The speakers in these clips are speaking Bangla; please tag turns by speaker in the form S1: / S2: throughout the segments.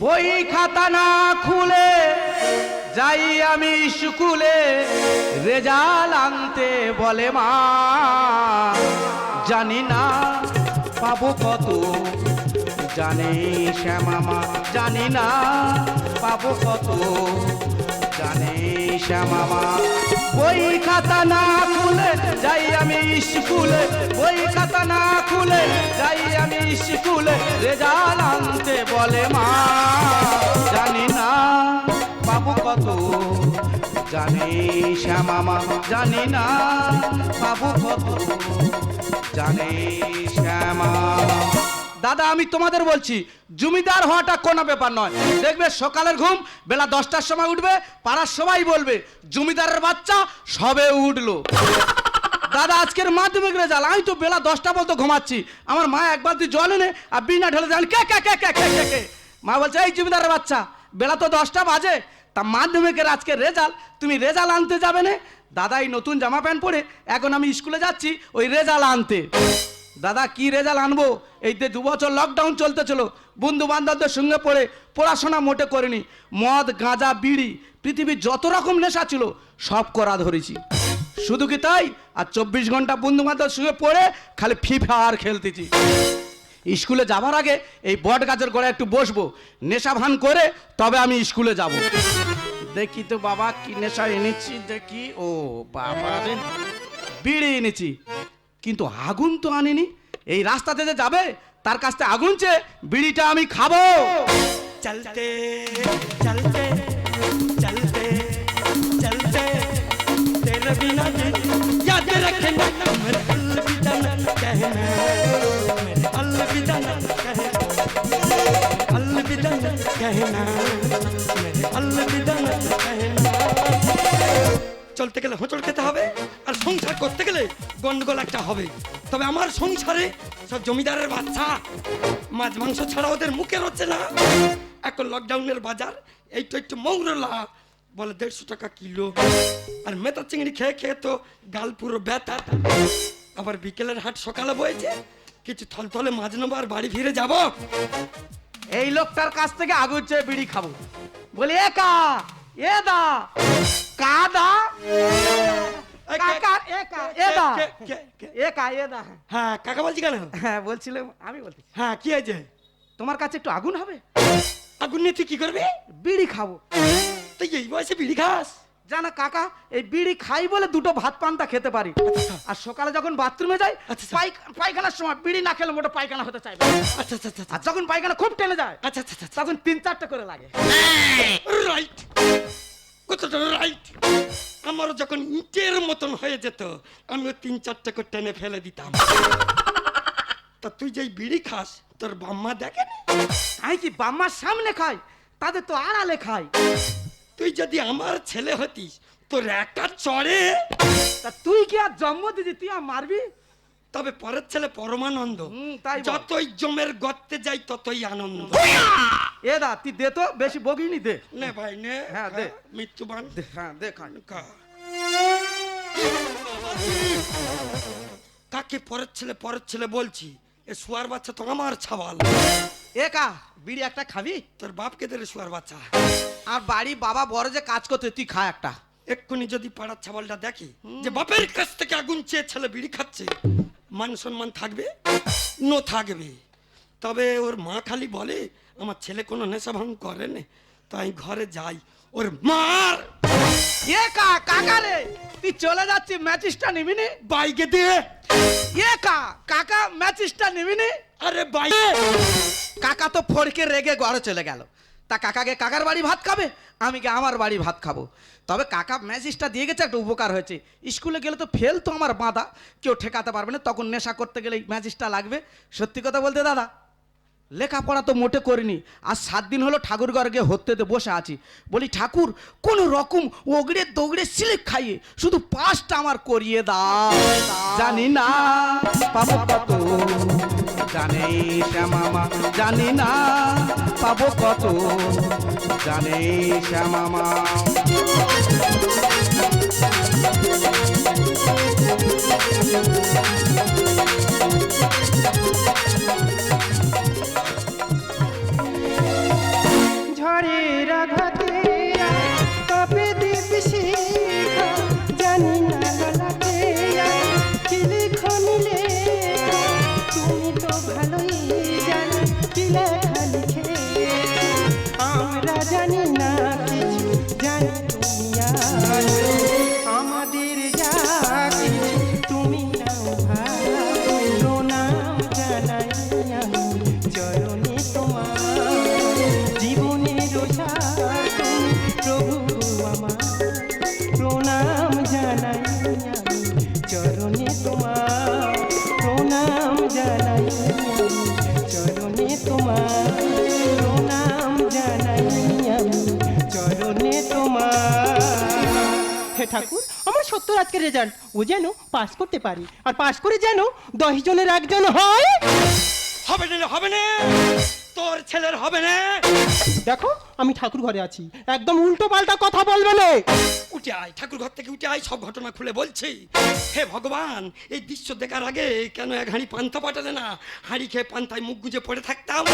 S1: বই খাতা না খুলে যাই আমি স্কুলে রেজাল আনতে বলে মা। জানি না পাবো কত, জানে শ্যামামা, জানি না পাবো কত, জানে শ্যামামা বই খাতা না খুলে যাই আমি স্কুলে। বই খাতা না খুলে যাই আমি স্কুলে। রেজাল আনতে বলে মা। জানি না পাবো কত, জানে শ্যামামা জানি না পাবো কত, জানে শ্যামা দাদা, আমি তোমাদের বলছি, জমিদার হওয়াটা কোনো ব্যাপার নয়। দেখবে সকালের ঘুম, বেলা দশটার সময় উঠবে, পাড়ার সবাই বলবে, জমিদারের বাচ্চা সবে উঠল। দাদা, আজকের মাধ্যমিক রেজাল্ট আমি তো বেলা দশটা বলতো ঘুমাচ্ছি। আমার মা এক বালতি জল এনে আর বিনা ঢেলে দেন কে কে কে কে কে কে কে? মা বলছে, এই জমিদারের বাচ্চা, বেলা তো দশটা বাজে। তা মাধ্যমিকের আজকে রেজাল্ট তুমি রেজাল্ট আনতে যাবে না? দাদা, এই নতুন জামা প্যান্ট পরে এখন আমি স্কুলে যাচ্ছি, ওই রেজাল্ট আনতে। দাদা, কি রেজাল্ট আনব? এই যে দু বছর লকডাউন চলতেছিল, বন্ধু বান্ধবদের সঙ্গে পড়ে পড়াশোনা মোটে করিনি। মদ, গাঁজা, বিড়ি, পৃথিবীর যত রকম নেশা ছিল, সব করা ধরেছি। শুধু কি তাই? আর চব্বিশ ঘণ্টা বন্ধু বান্ধবের সঙ্গে পড়ে খালি ফ্রি ফায়ার খেলতেছি। স্কুলে যাবার আগে এই বট গাছের গোড়ায় একটু বসবো, নেশা ভান করে তবে আমি স্কুলে যাব। দেখি তো বাবা, কি নেশা এনেছি, দেখি। ও বাবা বিড়ি এনেছি। কিন্তু আগুন তো আনিনি এই রাস্তাতে যে যাবে তার কাছ থেকে আগুন চেয়ে বিড়িটা আমি খাবো
S2: चलते चलते चलते चलते तेरे बिना दिन याद रखना मेरे अलविदा न कहना मेरे अलविदा न कहना अलविदा न कहना मेरे अलविदा न कहना চলতে গেলে হোঁচট খেতে হবে আর সংসার করতে গেলে গন্ডগোল একটা হবে। তবে আমার সংসারে সব জমিদারের বাচ্চা, মাছ মাংস ছাড়া ওদের মুখে হচ্ছে না। এখন লকডাউনের বাজার এই তো একটু মৌরলা, বলে দেড়শো টাকা কিলো। আর মেথা চিংড়ি খেয়ে খেয়ে তো গাল পুরো ব্যথা। আবার বিকেলের হাট সকালে বয়েছে কিছু থলথলে মাছ নেব আর বাড়ি ফিরে যাব।
S1: এই লোকটার কাছ থেকে আগুন চেয়ে বিড়ি খাব। বলি, এ কা? এ দা? কা দা?
S2: হ্যাঁ কাকা বলছি কেন?
S1: হ্যাঁ বলছিলাম আমি বলছি।
S2: হ্যাঁ কি আছে
S1: তোমার কাছে একটু আগুন হবে?
S2: আগুন নিয়ে তুই কি করবি?
S1: বিড়ি খাব।
S2: তুই এই বয়সে বিড়ি খাস?
S1: জানা কাকা এই বিড়ি খাই বলে দুটো ভাত পান্তা খেতে পারি। আর সকালে যখন বাথরুমে যাই
S2: আচ্ছা।
S1: পায়খানার সময় বিড়ি না খেলে মোটা পায়খানা হতে চাই
S2: আচ্ছা আচ্ছা আচ্ছা
S1: আর যখন পায়খানা খুব টেনে যায়
S2: আচ্ছা আচ্ছা আচ্ছা
S1: তখন তিন চারটে করে লাগে।
S2: রাইট কতটা রাইট আমারও যখন ইটের মতন হয়ে যেত আমিও তিন চারটে করে টেনে ফেলে দিতাম। তা তুই যেই বিড়ি খাস তোর বাম্মা দেখে?
S1: আমি কি বাম্মার সামনে খাই? তাদের তো আড়ালে খাই।
S2: তুই যদি আমার ছেলে হতিস তোর একটা চড়ে।
S1: তা তুই কি আর জন্ম দিদি তুই আর মারবি?
S2: তবে পরের ছেলে পরমানন্দ।
S1: তাই
S2: যতই জমের গর্তে যাই ততই আনন্দ।
S1: এ দা তুই দে তো বেশি বগিনি দে।
S2: নে ভাই নে।
S1: হ্যাঁ, দে।
S2: মৃত্যুবান।
S1: দে, হ্যাঁ দে খান।
S2: কা। কাকে পরের ছেলে পরের ছেলে বলছি? এ শুয়ার বাচ্চা তো আমার ছাওয়াল।
S1: এ কা বিড়ি একটা খাবি?
S2: তোর বাপকে দে শুয়ার বাচ্চা।
S1: আর বাড়ি বাবা বড় যে কাজ করতে তুই খা একটা।
S2: এক্ষুনি যদি পাড়ার ছাওয়ালটা দেখি যে বাপের কাছ থেকে আগুন চেয়ে ছেলে বিড়ি খাচ্ছে মান সম্মান থাকবে? নো থাকবে। তবে ওর মা খালি বলে আমার ছেলে কোনো নেশা ভাঙ করে না তাই ঘরে যাই। ওর মার!
S1: এ কা কাকা রে তুই চলে যাচ্ছি ম্যাচিসটা নিবি নি।
S2: বাইকে দিয়ে
S1: এ কা কাকা ম্যাচিসটা নিবি নি।
S2: আরে বাই
S1: কাকা তো ফড়কে রেগে ঘরে চলে গেল। তা কাকাকে কাকার বাড়ি ভাত খাবে? আমি কি আমার বাড়ি ভাত খাব? তবে কাকা ম্যাজিসটা দিয়ে গেছে, একটা উপকার হয়েছে। স্কুলে গেলে তো ফেল তো আমার বাঁধা। কেউ ঠেকাতে পারবে না, তখন নেশা করতে গেলে ম্যাজিসটা লাগবে। সত্যি কথা বলতে দাদা, লেখাপড়া তো মোটে করিনি। আর সাত দিন হলো ঠাকুর ঘর গিয়ে হতেতে বসে আছি। বলি, ঠাকুর, কোনো রকম ওগড়ে দৌড়ে স্লিপ খাইয়ে শুধু পাঁচটা আমার করিয়ে দাও। জানি না, পাবো কত, জানে শ্যামামা জানি না, পাবো কত, জানে শ্যামামা
S3: আঘাতে ঠাকুর আমার সত্তর আজকের রেজাল্ট ও যেন পাস করতে পারি। আর পাস করে যেন দশ জনের একজন হয়।
S2: হবে না হবে না। তোর ছেলের হবে না।
S3: দেখো আমি ঠাকুর ঘরে আছি। একদম উল্টো পাল্টা কথা বলবে না।
S2: উঠে আয় ঠাকুর ঘর থেকে উঠে আয় সব ঘটনা খুলে বলছি। হে ভগবান এই দৃশ্য দেখার আগে কেন এক হাঁড়ি পান্তা পাঠালে না? হাঁড়ি খেয়ে পান্তায় মুখ গুজে পড়ে থাকতাম।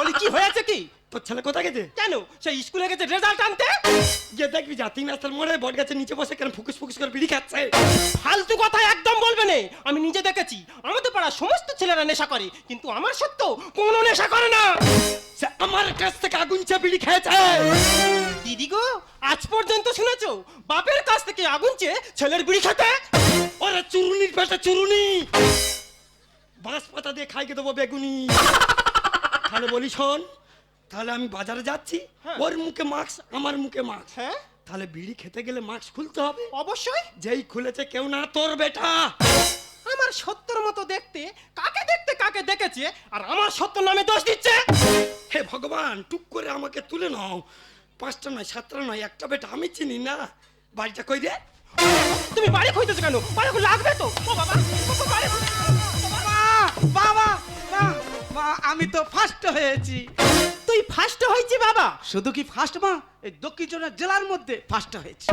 S3: বলি কি হয়েছে কি?
S2: তোর ছেলে কোথায় গেছে?
S3: কেন? সে স্কুলে গেছে রেজাল্ট আনতে?
S2: গিয়ে দেখবি যা তিন রাস্তার মোড়ে বট গাছের নিচে বসে কেন ফুকুস ফুকুস করে বিড়ি খাচ্ছে।
S3: ফালতু কথা একদম বলবে না। আমি নিজে দেখেছি। আমাদের পাড়া সমস্ত ছেলেরা নেশা করে কিন্তু আমার সত্য কোনো নেশা করে না।
S2: সে আমার কাছ থেকে আগুন চা বিড়ি খেয়েছে।
S3: দিদি গো আজ পর্যন্ত শুনেছো? বাপের কাছ থেকে আগুন চেয়ে ছেলের বিড়ি খেতে?
S2: ওরে চুরুনির পেটে চুরুনি। বাঁশ পাতা দিয়ে খাইকে দেবো বেগুনি। তাহলে বলি শোন তাহলে আমি বাজারে যাচ্ছি
S3: হ্যাঁ।
S2: ওর মুখে মাস্ক আমার মুখে মাস্ক।
S3: হ্যাঁ।
S2: তাহলে বিড়ি খেতে গেলে মাস্ক খুলতে হবে।
S3: অবশ্যই।
S2: যেই খুলেছে কেউ না তোর বেটা।
S3: আমার সত্যর মতো দেখতে কাকে দেখতে কাকে দেখেছে আর আমার সত্য নামে দোষ দিচ্ছে?
S2: হে ভগবান টুক করে আমাকে তুলে নাও। পাঁচটা নয় সাতটা নয় একটা বেটা আমি চিনি না। বাড়িটা কই দে
S3: তুমি বাড়ি খুঁজতেছো কেন? বাড়ি লাগবে তো? ও বাবা বাড়ি
S1: বাবা মা আমি তো ফার্স্ট হয়েছি।
S3: তুই ফার্স্ট হয়েছি বাবা?
S1: শুধু কি ফার্স্ট মা? এই দক্ষিণ চব্বিশ জেলার মধ্যে ফার্স্ট হয়েছে।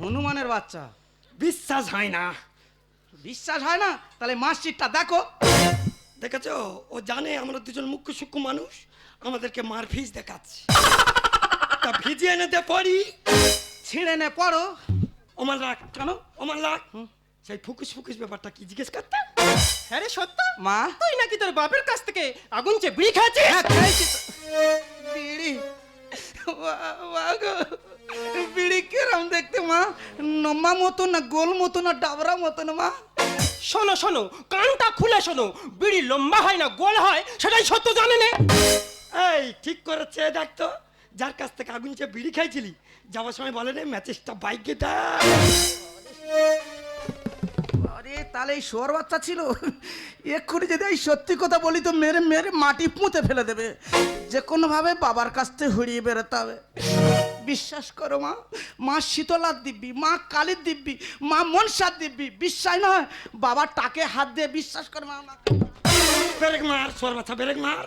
S1: হনুমানের বাচ্চা।
S2: বিশ্বাস হয় না।
S1: বিশ্বাস হয় না? তাহলে মার্কশিটটা দেখো।
S2: দেখেছ? ও জানে আমরা দুজন মুখ্য সূক্ষ্ম মানুষ। আমাদেরকে মার ফিস দেখাচ্ছে। তা ভিজিয়ে দে পড়ি
S1: ছিঁড়ে নে পড়ো।
S2: ওমার রাখ কেন? ওমার রাখ সেই ফুকুস ফুকুস ব্যাপারটা কি জিজ্ঞেস করতে?
S3: হ্যাঁ রে সত্য?
S1: মা?
S3: তুই নাকি তোর বাপের কাছ থেকে আগুন চেয়ে বিড়ি খেয়েছিস?
S1: হ্যাঁ খেয়েছি। তো। বিড়ি বিড়ি কিরম দেখতে মা? নম্বা মতো না গোল মতো না ডাবরা মতো না মা?
S3: শোনো শোনো কানটা খুলে শোনো। বিড়ি লম্বা হয় না গোল হয় সেটাই সত্য জানে না?
S2: এই ঠিক করে চেয়ে দেখতো যার কাছ থেকে আগুন চেয়ে বিড়ি খাইছিলি যাওয়ার সময় বলে রে ম্যাচেসটা বাইকে দেয়
S1: তাহলে এই শোয়ার বাচ্চা ছিল? এক্ষুনি যদি এই সত্যি কথা বলি তো মেরে মেরে মাটি পুঁতে ফেলে দেবে। যে কোনোভাবে বাবার কাছ থেকে হরিয়ে বেরোতে হবে। বিশ্বাস করো মা মা শীতলার দিব্যি, মা কালীর দিব্যি, মা মনসার দিব্যি, বিশ্বাস নয় বাবার টাকে হাত দিয়ে বিশ্বাস করো মা মা।
S2: বেরেক মার, শোয়ার বাচ্চা বেরেক মার।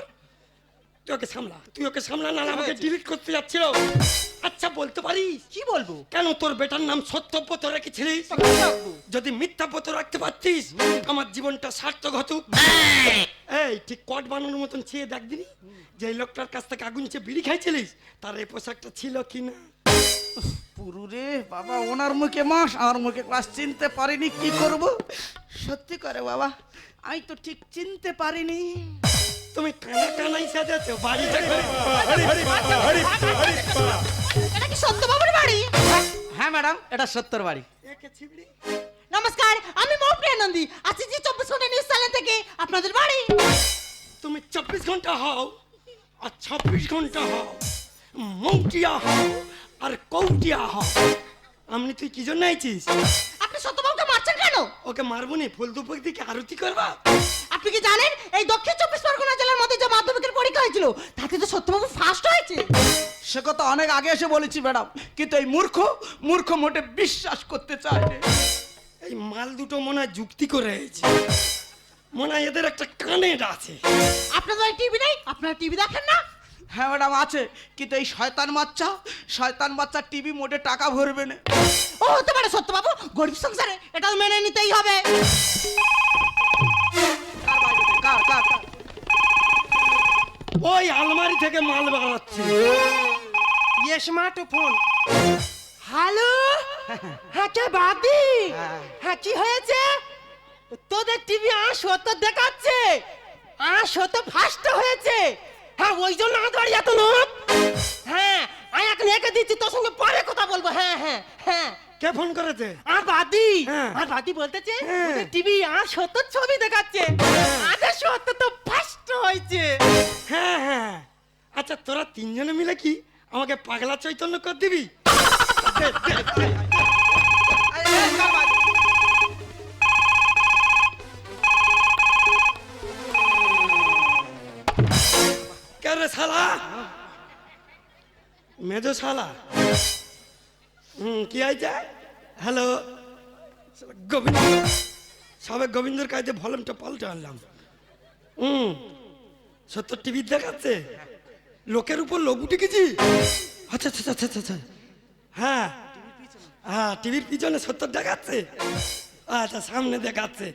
S2: তুই ওকে সামলা তুই ওকে সামলা না আমাকে ডিলিট করতে যাচ্ছিল। আচ্ছা বলতে পারিস?
S3: কি বলব?
S2: কেন তোর বেটার নাম সত্যব্রত রেখেছিলিস? যদি মিথ্যা পত রাখতে পারতিস আমার জীবনটা সার্থক হতো। এই ঠিক কট বানানোর মতন চেয়ে দেখ দিনি? যে লোকটার কাছ থেকে আগুন চেয়ে বিড়ি খাইছিলিস তার এই পোশাকটা ছিল কি না
S1: পুরুরে বাবা ওনার মুখে মাস আমার মুখে ক্লাস চিনতে পারিনি কি করব? সত্যি করে বাবা আমি তো ঠিক চিনতে পারিনি।
S2: তুমি কানা কানাই সাজাচ্ছো বাড়িটা করে
S4: এটা কি সত্যবাবুর বাড়ি?
S1: হ্যাঁ ম্যাডাম এটা সত্তর বাড়ি।
S2: একে ছিবড়ি?
S4: নমস্কার আমি মৌপ্রিয়া নন্দী। আছি জি চব্বিশ ঘণ্টা নিউজ চ্যানেল থেকে আপনাদের বাড়ি।
S2: তুমি চব্বিশ ঘণ্টা হও আর ছাব্বিশ ঘণ্টা হও মৌটিয়া হও আর কৌটিয়া হও। আমনি তুই কি জন্য আইছিস?
S4: আপনি সত্যবাবুকে মারছেন কেন?
S2: ওকে মারবো নি ফুল দুপুর দিকে আরতি করবা।
S4: আপনি কি জানেন এই দক্ষিণ চব্বিশ পরগনা জেলার মধ্যে যে মাধ্যমিকের পরীক্ষা হয়েছিল তাতে তো সত্যবাবু ফার্স্ট হয়েছে।
S1: সে কথা অনেক আগে এসে বলেছি ম্যাডাম। কিন্তু এই মূর্খ মূর্খ মোটে বিশ্বাস করতে চায় না।
S2: এই মাল দুটো মনে হয় যুক্তি করে হয়েছে মনে হয় এদের একটা কানের আছে।
S4: আপনাদের টিভি নেই? আপনারা টিভি দেখেন না?
S1: হ্যাঁ ম্যাডাম আছে। কিন্তু এই শয়তান বাচ্চা শয়তান বাচ্চা টিভি মোটে টাকা ভরবে না।
S4: ও হতে পারে সত্যবাবু গরিব সংসারে এটা তো মেনে নিতেই হবে।
S1: কার কার কার? কার
S2: ওই আলমারি থেকে মাল বাড়াচ্ছে
S3: ইয়ে স্মার্ট ফোন হ্যালো? হ্যাঁ কে বাদি হ্যাঁ কি হয়েছে? তোদের টিভি আসো তো দেখাচ্ছে। আসো তো ফার্স্ট হয়েছে। হ্যাঁ ওই জন্য আদর এত নোট হ্যাঁ আমি এখন একে দিচ্ছি তোর সঙ্গে পরে কথা বলব। হ্যাঁ হ্যাঁ হ্যাঁ।
S2: কে ফোন করেছে?
S3: আর বাদি
S2: হ্যাঁ।
S3: আর বাদি বলতেছে
S2: হ্যাঁ।
S3: টিভি আর সত্তর ছবি দেখাচ্ছে। আদের সত্তর তো ফার্স্ট হয়েছে।
S2: হ্যাঁ হ্যাঁ। আচ্ছা তোরা তিনজনে মিলে কি আমাকে পাগলা চৈতন্য কর দিবি? মেজো শালা হুম, কি হয়েছে হ্যালো। গোবিন্দ। সবে গোবিন্দর কাছে ভলমটা পাল্টে আনলাম। হুম সত্য টিভি দেখাচ্ছে। লোকের উপর লোক উঠে গেছি আচ্ছা আচ্ছা আচ্ছা আচ্ছা আচ্ছা। হ্যাঁ হ্যাঁ টিভির পিছনে সত্তর দেখাচ্ছে। আচ্ছা সামনে দেখাচ্ছে।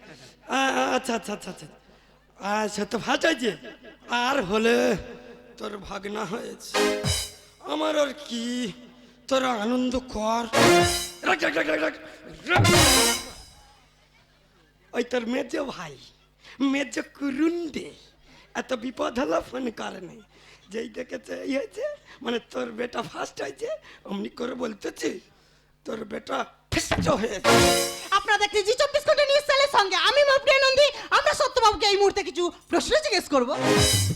S2: আচ্ছা আচ্ছা আচ্ছা আচ্ছা। সত্য ভাত হয়েছে আর হলে তোর ভাগনা হয়েছে। আমার আর কি? তোরা আনন্দ কর। ওই তোর মেজ ভাই, মেজ কুরুন্ডে এত বিপদ হলো ফোন করে নাই যেই দেখেছে, এই হয়েছে মানে তোর বেটা ফার্স্ট হয়েছে, অমনি করে বলতেছি, তোর বেটা ফিস্ট হয়েছে।
S4: আপনারা দেখছি জি চব্বিশ ঘণ্টা নিউজ চ্যানেলের সঙ্গে আমি মফরিয়া নন্দী সত্যবাবুকে এই মুহূর্তে কিছু প্রশ্ন জিজ্ঞেস করব।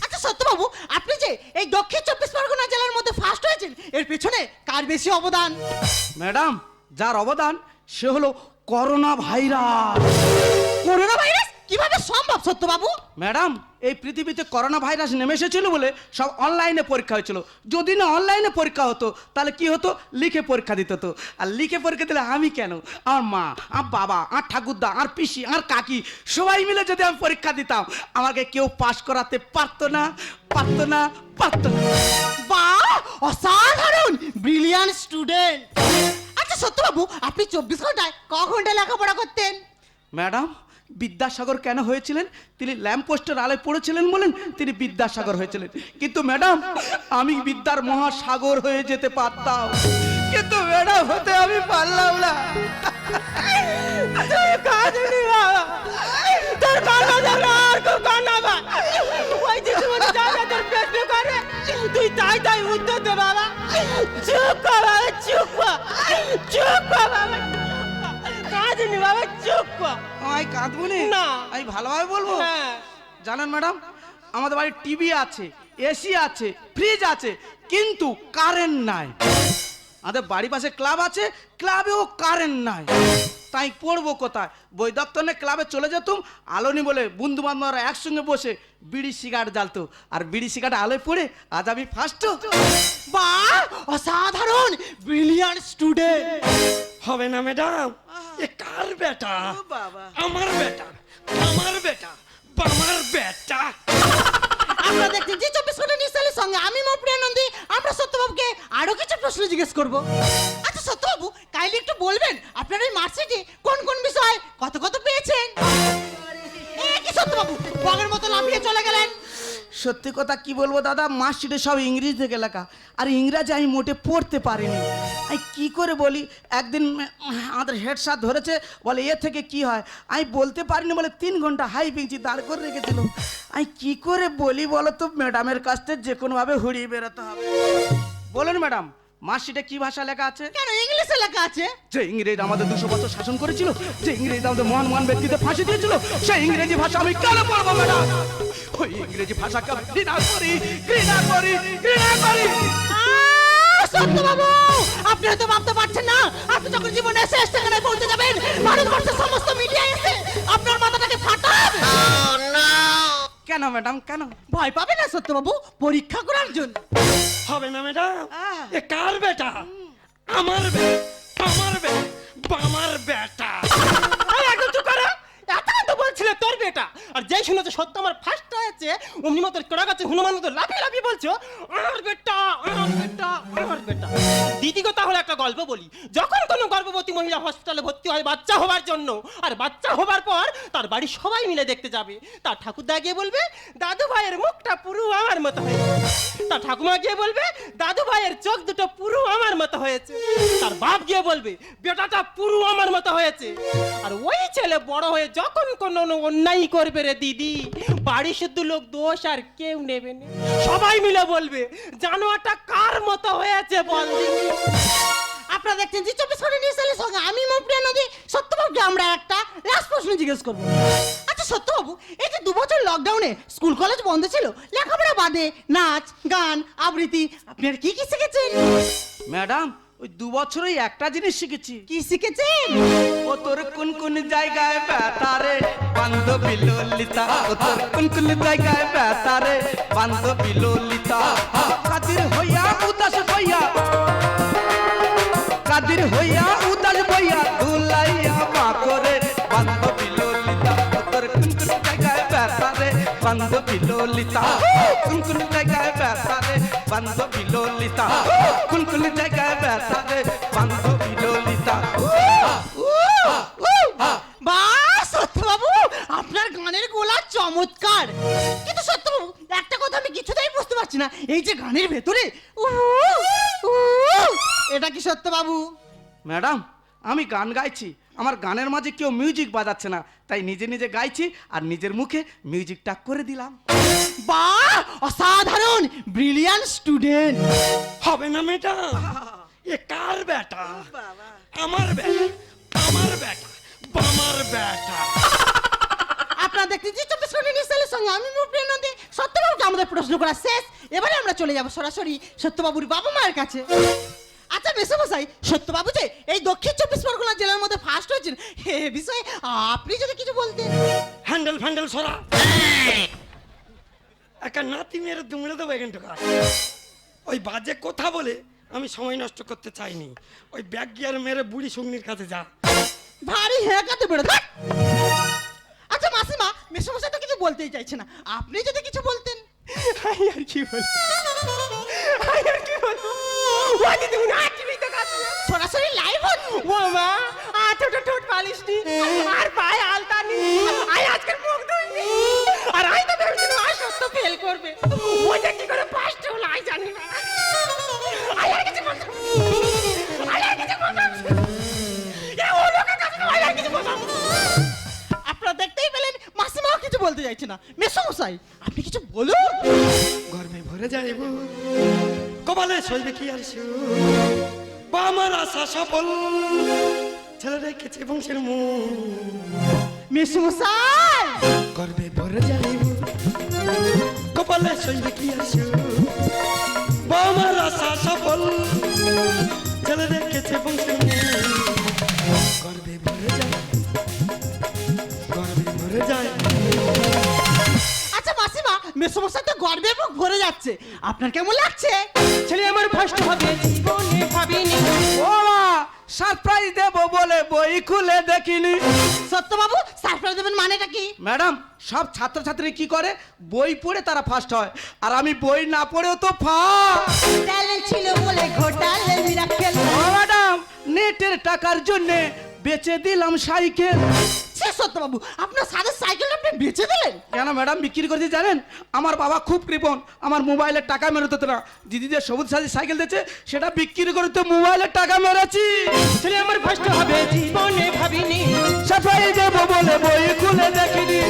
S4: আচ্ছা সত্যবাবু আপনি যে এই দক্ষিণ চব্বিশ পরগনা জেলার মধ্যে ফার্স্ট হয়েছেন এর পেছনে কার বেশি অবদান?
S1: ম্যাডাম যার অবদান সে হলো করোনা ভাইরাস।
S4: Corona virus? কীভাবে সম্ভব সত্যবাবু?
S1: ম্যাডাম এই পৃথিবীতে করোনা ভাইরাস নেমে এসেছিল বলে সব অনলাইনে পরীক্ষা হয়েছিল। যদি না অনলাইনে পরীক্ষা হতো তাহলে কি হতো? লিখে পরীক্ষা দিতে হতো। আর লিখে পরীক্ষা দিলে আমি কেন? আমার মা আমার বাবা আর ঠাকুরদা আর পিসি আর কাকি সবাই মিলে যদি আমি পরীক্ষা দিতাম আমাকে কেউ পাশ করাতে পারতো না পারতো না পারতো না।
S4: বাহ অসাধারণ! ব্রিলিয়ান্ট স্টুডেন্ট আচ্ছা সত্যবাবু আপনি চব্বিশ ঘন্টায় ক ঘণ্টা লেখাপড়া করতেন?
S1: ম্যাডাম বিদ্যাসাগর কেন হয়েছিলেন? তিনি ল্যাম্পপোস্টের আলোয় পড়েছিলেন বলেন, তিনি বিদ্যাসাগর হয়েছিলেন। কিন্তু ম্যাডাম, আমি বিদ্যার মহাসাগর হয়ে যেতে পারতাম। কিন্তু ম্যাডাম, হতে আমি পারলাম না।
S3: দে চুপ বাবা চুপ বাবা। কাঁদিনি বাবা চুপ কর।
S1: আমি কাঁদবো নি? আমি ভালোভাবে বলব?
S3: হ্যাঁ।
S1: জানেন ম্যাডাম আমাদের বাড়ির টিভি আছে এসি আছে ফ্রিজ আছে কিন্তু কারেন্ট নাই। আমাদের বাড়ির পাশে ক্লাব আছে ক্লাবেও কারেন্ট নাই। তাই পড়ব কোথায়? বই দপ্তরে ক্লাবে চলে যেতুম আলোনি বলে বন্ধু বান্ধবরা একসঙ্গে বসে বিড়ি সিগারেট জ্বালতো। আর বিড়ি সিগারেট আলোয় পড়ে আজ আমি ফার্স্ট
S4: বাহ! অসাধারণ! ব্রিলিয়ান্ট স্টুডেন্ট
S2: হবে না ম্যাডাম। এ কার বেটা?
S1: বাবা।
S2: আমার বেটা। আমার বেটা। আমার বেটা।
S4: আপনারা দেখছেন জি চব্বিশ ঘণ্টা নিউজ চ্যানেলের সঙ্গে আমি মফরিয়া নন্দী আমরা সত্যবাবুকে আরও কিছু প্রশ্ন জিজ্ঞেস করব। আচ্ছা সত্যবাবু কাইলি একটু বলবেন আপনার এই মার্কশিটে কোন কোন বিষয় কত কত পেয়েছেন? এ কি সত্যবাবু বগের মতো লাফিয়ে চলে গেলেন।
S1: সত্যি কথা কি বলব দাদা? মার্কশিটে সব ইংরেজি থেকে লেখা। আর ইংরাজি আমি মোটে পড়তে পারিনি। আমি কি করে বলি? একদিন আমাদের হেড স্যার ধরেছে, বলে, এ থেকে কি হয়? আমি বলতে পারিনি, বলে, তিন ঘণ্টা হাই পিঞ্চি দাঁড় করে রেখেছিল। আমি কি করে বলি বলো তো? ম্যাডামের কাছ থেকে যে কোনোভাবে হুড়িয়ে বেরোতে হবে। বলুন ম্যাডাম মার্কশিটে কি ভাষা লেখা আছে?
S4: কেন ইংলিশে লেখা আছে?
S1: যে ইংরেজ আমাদের দুশো বছর শাসন করেছিল যে ইংরেজ আমাদের মহান মহান ব্যক্তিদের ফাঁসি দিয়েছিল সেই ইংরেজি ভাষা আমি কেন পড়ব ম্যাডাম? ওই ইংরেজি ভাষাকে আমি ঘৃণা করি ঘৃণা করি ঘৃণা করি।
S4: সত্যবাবু আপনি হয়তো ভাবতে পারছেন না আপনি যখন জীবনে শেষ ঠিকানায় পৌঁছে যাবেন ভারতবর্ষের সমস্ত মিডিয়া এসে আপনার মাথাটাকে ফাটাবে।
S1: কেন ম্যাডাম কেন?
S4: ভয় পাবে না সত্যবাবু পরীক্ষা করার জন্য।
S2: হবে না ম্যাডাম।
S1: আহ।
S2: এ কার বেটা? আমার বেটা আমার বেটা আমার বেটা।
S3: আরে একদম চুপ করো। এতক্ষণ তো বলছিলে তোর বেটা। আর যেই শুনেছে সত্য আমার ফার্স্ট হয়েছে অমনি মতো কড়া গাছে হনুমান মতো লাফিয়ে লাফিয়ে বলছো আমার বেটা আমার বেটা আমার বেটা দিদি কথা হলো একটা গল্প বলি। যখন কোনো গর্ভবতী মহিলা হসপিটালে ভর্তি হয় বাচ্চা হবার জন্য, আর বাচ্চা হবার পর তার বাড়ির সবাই মিলে দেখতে যাবে, তার ঠাকুরদা গিয়ে বলবে, দাদু ভাইয়ের মুখটা পুরো আমার মতো হয়েছে। তার ঠাকুমা গিয়ে বলবে, দাদু ভাইয়ের চোখ দুটো পুরো আমার মতো হয়েছে। তার বাপ গিয়ে বলবে, বেটাটা পুরো আমার মতো হয়েছে। আর ওই ছেলে বড় হয়ে যখন কোনো অন্যায় করবে রে দিদি বাড়ি শুদ্ধ লোক দোষ আর কেউ নেবে না। সবাই মিলে বলবে, জানোয়ারটা কার মতো হয়েছে? বল দিদি
S4: আপনারা দেখছেন জি চব্বিশ ঘণ্টা নিউজ চ্যানেলের সঙ্গে আমি মৌপ্রিয়া নদী সত্যবাবুকে আমরা একটা লাস্ট প্রশ্ন জিজ্ঞেস করব। আচ্ছা সত্যবাবু এই যে দু বছর লকডাউনে স্কুল কলেজ বন্ধ ছিল লেখাপড়া বাদে নাচ গান আবৃত্তি আপনি আর কি কি শিখেছেন?
S1: ম্যাডাম ওই দু বছরই একটা জিনিস শিখেছি।
S4: কি শিখেছেন?
S1: ও তোর কোন কোন জায়গায় বেতারে বান্ধবী ললিতা ও তোর কোন কোন জায়গায় বেতারে বান্ধবী ললিতা বান্ধবী ললিতা কোন কোন জায়গায় বেতারে বান্ধবী ললিতা কোন কোন জায়গায় বেতারে বান্ধবী ললিতা
S4: বা সত্যবাবু আপনার গানের গোলা চমৎকার। কিন্তু সত্যবাবু একটা কথা আমি কিছুতেই বুঝতে পারছি না। এই যে গানের ভেতরে উ, উ, এটা কি সত্যবাবু?
S1: ম্যাডাম আমি গান গাইছি। আমার গানের মাঝে কেউ মিউজিক বাজাচ্ছে না। তাই নিজে নিজে গাইছি আর নিজের মুখে মিউজিকটা করে দিলাম।
S4: বা অসাধারণ ব্রিলিয়ান্ট স্টুডেন্ট
S2: হবে না মেয়েটা? এ কার বেটা আমার বেটা আমার বেটা বামার বেটা
S4: আপনারা দেখতে যে চব্বিশ ঘণ্টা নিউজ চ্যানেলের সঙ্গে আমি নন্দী। সত্যবাবুকে আমাদের প্রশ্ন করা শেষ। এবারে আমরা চলে যাব সরাসরি সত্যবাবুর বাবা মায়ের কাছে। আচ্ছা মেসোমশাই সত্যবাবু যে এই দক্ষিণ চব্বিশ পরগনা জেলার মধ্যে ফার্স্ট হয়েছেন এ বিষয়ে আপনি যদি কিছু বলতেন।
S2: হ্যান্ডেল ফ্যান্ডেল সরা। একটা নাতি মেরে দুমড়ে দেবো এখান থেকে। ওই বাজে কথা বলে আমি সময় নষ্ট করতে চাইনি। ওই ব্যাগ গিয়ার মেরে বুড়ি সঙ্গীর কাছে যা।
S4: ভারী হ্যাকাতে বেরো থাক। আচ্ছা মাসিমা মেসোমশাই তো কিছু বলতেই চাইছে না। আপনি যদি কিছু বলতেন।
S3: আর কি আই আর ও দিদি উনি আটবি তো কাছে
S4: সরাসরি লাইভ হচ্ছে
S3: ও মা আঠোটা ঠোঁট পালিশ নি আর পায়ে আলতা নি আই আজকের মুখ ধুইনি আর আই তো ভেবেছিলাম আই সত্য ফেল করবে। ও যে কি করে পাঁচটা হলো আই জানি না। আই আর কিছু বলতে আই আর কিছু বলতে এ ও লোকের কাছে আই আর কিছু বলতে
S4: আপনারা দেখতেই পেলেন মাসিমাও কিছু বলতে চাইছে না। মেসোমশাই আপনি কিছু বলুন।
S2: গর্বে ভরে যাইব। কপালে সইবে কি আর সুর বা আমার আশা সফল ছেলে রেখেছে বংশের মুখ
S4: মেসোমশাই
S2: গর্বে ভরে যাইব কপালে সইবে কি আর সুর বা আমার আশা সফল ছেলে রেখেছে বংশের
S4: যাচ্ছে আপনার কেমন লাগছে?
S3: ছেলে আমার ফার্স্ট হবে। জীবনে ভাবিনি।
S1: ও মা সারপ্রাইজ দেবো বলে বই খুলে দেখিনি।
S4: সত্যবাবু সারপ্রাইজ দেবেন মানেটা কি?
S1: ম্যাডাম সব ছাত্রছাত্রী কি করে? বই পড়ে তারা ফার্স্ট হয়। আর আমি বই না পড়েও তো ফার্স্ট
S4: ট্যালেন্ট ছিল বলে ঘোটালে মিরাকেল
S1: ও ম্যাডাম নেটের টাকার জন্যে বেচে দিলাম সাইকেল।
S4: সে সত্যবাবু আপনার সাদের সাইকেলটা আপনি বেচে দিলেন?
S1: কেন ম্যাডাম বিক্রি করেছি জানেন? আমার বাবা খুব কৃপণ আমার মোবাইলের টাকা মেরোতে দিত না। দিদিদের সবুজ সাজি সাইকেল দিয়েছে সেটা বিক্রি করে তো মোবাইলের টাকা মেরেছি।
S3: ছেলে আমার ফার্স্ট হবে জীবনে ভাবিনি।
S1: সাফাই দেবো বলে বই খুলে দেখিনি।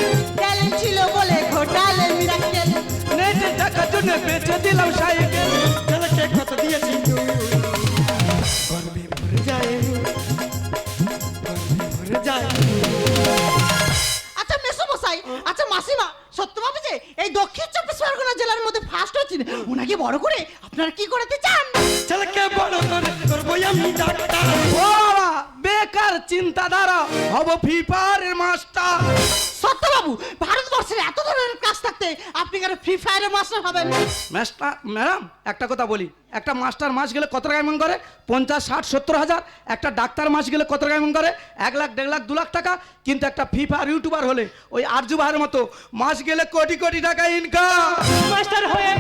S4: ছিল বলে ঘোটালে মিরাকেল
S1: নেটের টাকার জন্য বেচে দিলাম সাইকেল।
S4: ফার্স্ট হচ্ছেন ওনাকে বড় করে আপনারা কি করাতে চান?
S2: ছেলেকে বড় করে করব আমি ডাক্তার।
S1: চিন্তাধারা হব ফিফারের মাস্টার।
S4: সত্যবাবু ভারতবর্ষের এত ধরনের কাজ থাকতে আপনি কেন ফ্রি ফায়ারের মাস্টার হবেন?
S1: মাস্টার ম্যাডাম একটা কথা বলি। একটা মাস্টার মাস গেলে কত টাকা এমন করে? পঞ্চাশ ষাট সত্তর হাজার। একটা ডাক্তার মাস গেলে কত টাকা এমন করে? এক লাখ দেড় লাখ দু লাখ টাকা। কিন্তু একটা ফ্রি ফায়ার ইউটিউবার হলে ওই আরজু ভাইয়ের মতো মাস গেলে কোটি কোটি টাকা ইনকাম
S3: মাস্টার হয়ে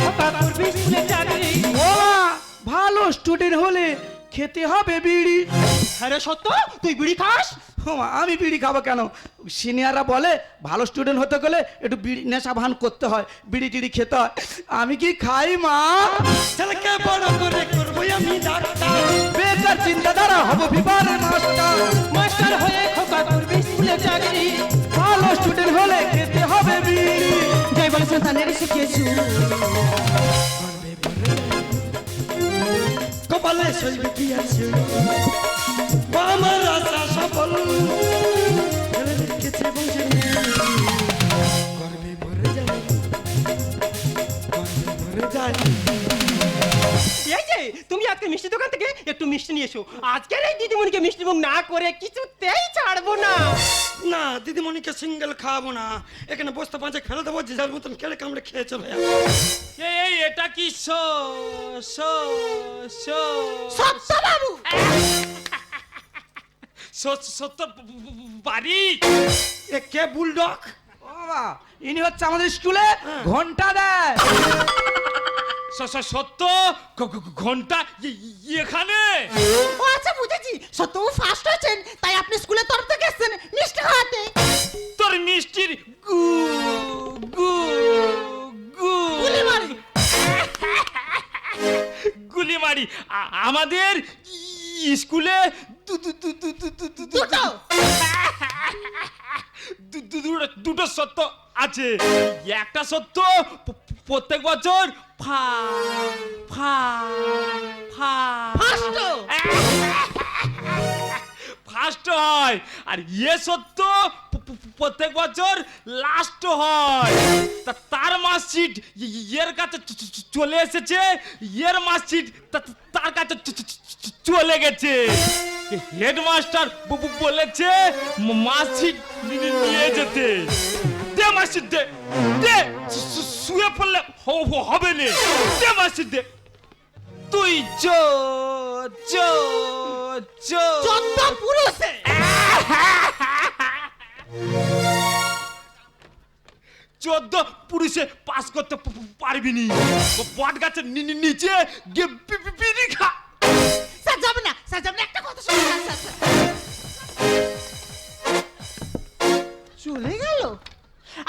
S1: ও ভালো স্টুডেন্ট হলে খেতে হবে বিড়ি।
S3: হ্যাঁ রে সত্য? তুই বিড়ি খাস?
S1: ও আমি বিড়ি খাব কেন? সিনিয়ররা বলে ভালো স্টুডেন্ট হতে গেলে একটু বিড়ি নেশা ভান করতে হয় বিড়ি টিড়ি খেতে হয়। আমি কি খাই মা?
S2: ছেলেকে বড় করে করব আমি ডাক্তার।
S1: বেকার চিন্তাধারা হব বিবারের মাস্টার।
S3: মাস্টার হয়ে খোকা করবি স্কুলে চাকরি।
S1: ভালো স্টুডেন্ট হলে খেতে হবে বিড়ি।
S3: যাই বলেছেন তাদের শিখিয়েছু
S2: কপালে সইবে কি আছে? আমার আশা সফল। ছেলে দেখেছে গর্বে ভরে যায়। গর্বে ভরে যায়।
S3: এই যে তুমি আজকে মিষ্টি দোকান থেকে একটু মিষ্টি নিয়ে এসো। আজকের এই দিদিমণিকে মিষ্টি মুখ না করে কিছুতেই ছাড়বো না।
S2: না দিদিমণিকে সিঙ্গেল খাওয়াবো না। এখানে বসতে পাঁচে ফেলে দেবো যে যার মতন কেড়ে কামড়ে খেয়ে চলে
S5: এই এটা কি শো শো শো
S4: সত্য বাবু
S5: সত্য বাড়ি।
S2: এ কে বুলডগ
S1: ও বাবা ইনি হচ্ছে আমাদের স্কুলে হ্যাঁ।
S5: ঘণ্টা দেয় সত্য? ঘণ্টা এখানে?
S4: ও আচ্ছা বুঝেছি। সত্য ও ফার্স্ট হয়েছেন তাই আপনি স্কুলে তরফ থেকে এসেছেন মিষ্টি খাওয়াতে
S5: তোর মিষ্টির গু গু গু।
S4: গুলি মারি
S5: গুলি মারি আমাদের স্কুলে
S4: দুটো!
S5: সত্য আছে। একটা সত্য প্রত্যেক বছর ফা ফা ফা।
S4: ফার্স্ট
S5: হয়। আর ইয়ে সত্য প্রত্যেক বছর লাস্ট হয়। তা তার মার্কশিট এর কাছে চলে এসেছে। এর মার্কশিট তার কাছে চলে গেছে। হেডমাস্টার বলেছে মার্কশিট নিয়ে যেতে। দে মার্কশিট দে দে। শুয়ে পড়লে হবে না। দে মার্কশিট দে। তুই চো চো চো।
S4: চোদ্দ পুরুষে।
S5: চোদ্দ পুরুষে পাস করতে পারবি নি বট গাছের নিচে গিয়ে
S4: যাবে না, স্যার, যাবে না, একটা কথা স্যার। চলে গেল?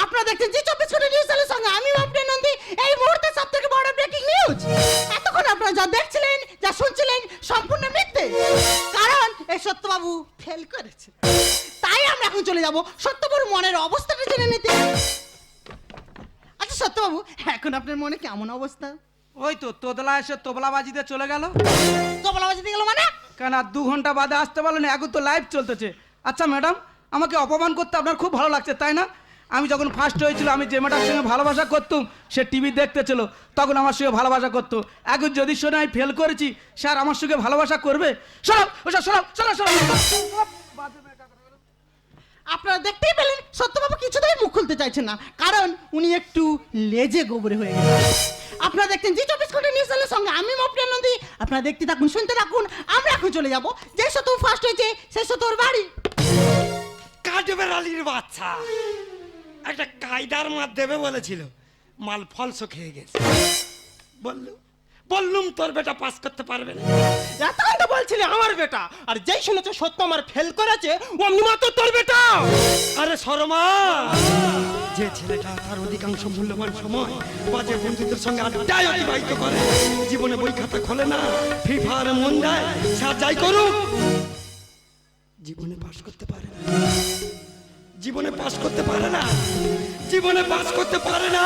S4: আপনারা দেখছেন জি চব্বিশ ঘণ্টা নিউজ চ্যানেলের সঙ্গে আমি মাপটিয়া নন্দী। এই মুহূর্তে সব থেকে বড় ব্রেকিং নিউজ এতক্ষণ আপনারা যা দেখছিলেন, যা শুনছিলেন, সম্পূর্ণ মিথ্যে। কারণ এই সত্যবাবু ফেল করেছে। তাই আমরা এখন চলে যাব সত্যবাবুর এখন আপনার মনে কেমন অবস্থা?
S1: ওই তো তোতলা এসে তোবলা বাজিতে চলে গেল।
S4: তবলা বাজাতে গেল মানে?
S1: কেন আর দু ঘণ্টা বাদে আসতে পারল না এখন তো লাইভ চলতেছে। আচ্ছা ম্যাডাম আমাকে অপমান করতে আপনার খুব ভালো লাগছে তাই না? আমি যখন ফার্স্ট হয়েছিল আমি যে মেয়েটার সঙ্গে ভালোবাসা করতুম সে টিভি দেখতে ছিল তখন আমার সঙ্গে ভালোবাসা করতো। এখন যদি শোনে আমি ফেল করেছি স্যার আমার সঙ্গে ভালোবাসা করবে? সরব ওসব সরব সরব সরব
S4: আপনারা দেখতেই পেলেন, সত্যবাবু কিছুতেই মুখ খুলতে চাইছেন না। কারণ উনি একটু লেজে গোবরে হয়ে গেছেন। আপনারা দেখতেন জি চব্বিশ ঘণ্টা নিউজ চ্যানেলের সঙ্গে আমি মপ্রিয়া নন্দী। আপনারা দেখতে থাকুন, শুনতে থাকুন, আমরা এখন চলে যাব। যে সত্য ফার্স্ট হয়েছে সেই সত্য ওর বাড়ি।
S2: কাটবে আলির বাচ্চা। একটা কায়দার দেবে বলেছিল, মাল ফলসো খেয়ে গেছে। বললু বললুম তোর বেটা পাস করতে পারবে না।
S3: এতক্ষণ তো বলছিলে আমার বেটা। আর যেই শুনেছে সত্য আমার ফেল করেছে অমনি মাত্র তোর বেটা।
S2: আরে শর্মা! যে ছেলেটা তার অধিকাংশ মূল্যবান সময় বাজে বন্ধুদের সঙ্গে আড্ডায় অতিবাহিত করে জীবনে বই খাতা খোলে না ফ্রি ফায়ারে মন দেয় স্যার যাই করুক। জীবনে পাস করতে পারে না। জীবনে পাস করতে পারে না। জীবনে পাস করতে পারে না।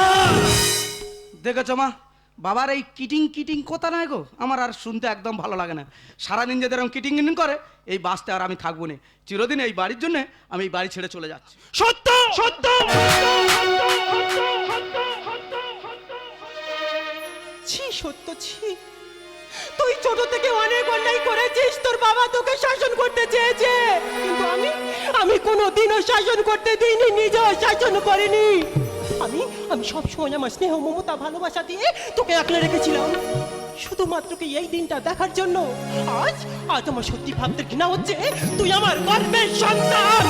S1: দেখেছ মা? বাবার এই কিটিং কিটিং কথা নয় গো, আমার আর শুনতে একদম ভালো লাগে না। সারাদিন যদি এরকম কিটিং কিটিং করে, এই বাসতে আর আমি থাকব না। চিরদিন এই বাড়ির জন্য আমি এই বাড়ি ছেড়ে চলে যাচ্ছি।
S3: সত্য! সত্য! ছি সত্য, ছি। তুই ছোট থেকে অনেক অন্যায় করেছিস, তোর বাবা তোকে শাসন করতে চেয়েছে। কিন্তু আমি আমি কোনোদিনও শাসন করতে দিইনি, নিজেও শাসন করিনি। আমি আমি সব সময় আমার স্নেহ, মমতা, ভালোবাসা দিয়ে তোকে আঁকলে রেখেছিলাম। শুধুমাত্র কি এই দিনটা দেখার জন্য? আজ আজ আমার সত্যি ভাবতে ঘৃণা হচ্ছে। তুই আমার গর্বের সন্তান!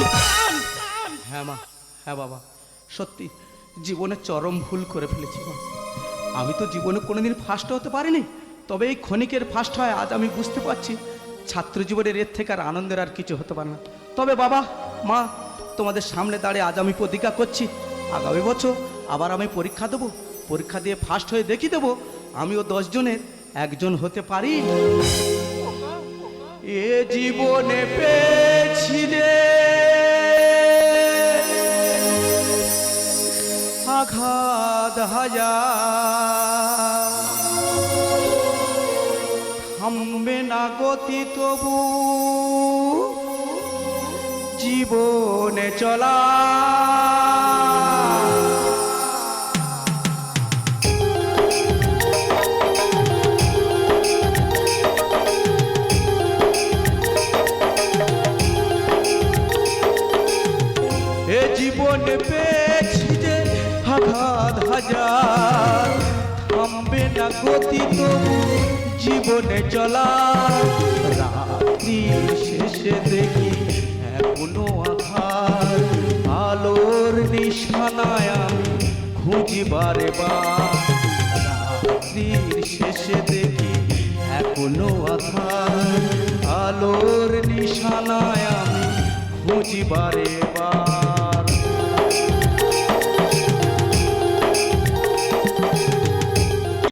S1: হ্যাঁ মা হ্যাঁ বাবা। সত্যি, জীবনে চরম ভুল করে ফেলেছি মা। আমি তো জীবনে কোনোদিন ফার্স্ট হতে পারিনি। তবে এই ক্ষণিকের ফার্স্ট হয়, আজ আমি বুঝতে পারছি। ছাত্র জীবনের এর থেকে আর আনন্দের আর কিছু হতে পারে না। তবে বাবা, মা, তোমাদের সামনে দাঁড়িয়ে আজ আমি প্রতিজ্ঞা করছি আগামী বছর আবার আমি পরীক্ষা দেবো। পরীক্ষা দিয়ে ফার্স্ট হয়ে দেখি দেবো, আমিও দশজনের একজন হতে পারি। এ জীবনে পেয়েছি রে। আঘাত হাজার। থামবে না গতি তবু। জীবনে চলা। বার রাত্রির শেষে দেখি এখনও আধার। আলোর নিশানায় আমি খুঁজি বারে বার